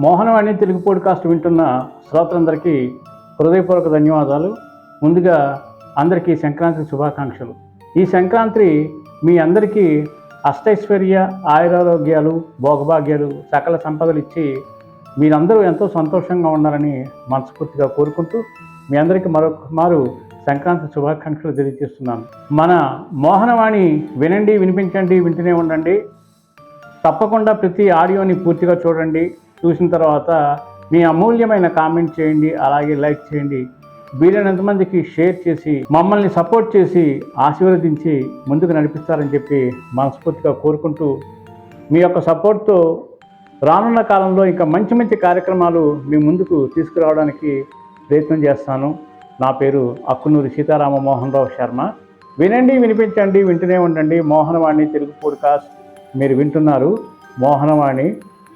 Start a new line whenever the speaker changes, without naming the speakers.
Mohanavani Telugu podcast వింటున్న శ్రోతలందరికీ హృదయపూర్వక ధన్యవాదాలు. ముందుగా అందరికీ సంక్రాంతి శుభాకాంక్షలు. ఈ సంక్రాంతి మీ అందరికీ అష్టైశ్వర్య ఆయురారోగ్యాలు భోగభాగ్యాలు సకల సంపదలు ఇచ్చి మీరందరూ ఎంతో సంతోషంగా ఉండాలని మనస్ఫూర్తిగా కోరుకుంటూ మీ అందరికీ మరొక మారు సంక్రాంతి శుభాకాంక్షలు తెలియజేస్తున్నాను. మన మోహనవాణి వినండి వినిపించండి వింటూనే ఉండండి. తప్పకుండా ప్రతి ఆడియోని పూర్తిగా చూడండి. చూసిన తర్వాత మీ అమూల్యమైన కామెంట్ చేయండి అలాగే లైక్ చేయండి. వీలైనంత మందికి షేర్ చేసి మమ్మల్ని సపోర్ట్ చేసి ఆశీర్వదించి ముందుకు నడిపిస్తారని చెప్పి మనస్ఫూర్తిగా కోరుకుంటూ మీ యొక్క సపోర్ట్తో రానున్న కాలంలో ఇంకా మంచి మంచి కార్యక్రమాలు మీ ముందుకు తీసుకురావడానికి ప్రయత్నం చేస్తాను. నా పేరు అక్కునూరి సీతారామ మోహన్ రావు శర్మ. వినండి వినిపించండి వింటూనే ఉండండి. మోహనవాణి తెలుగు పోడ్కాస్ట్. మీరు వింటున్నారు మోహనవాణి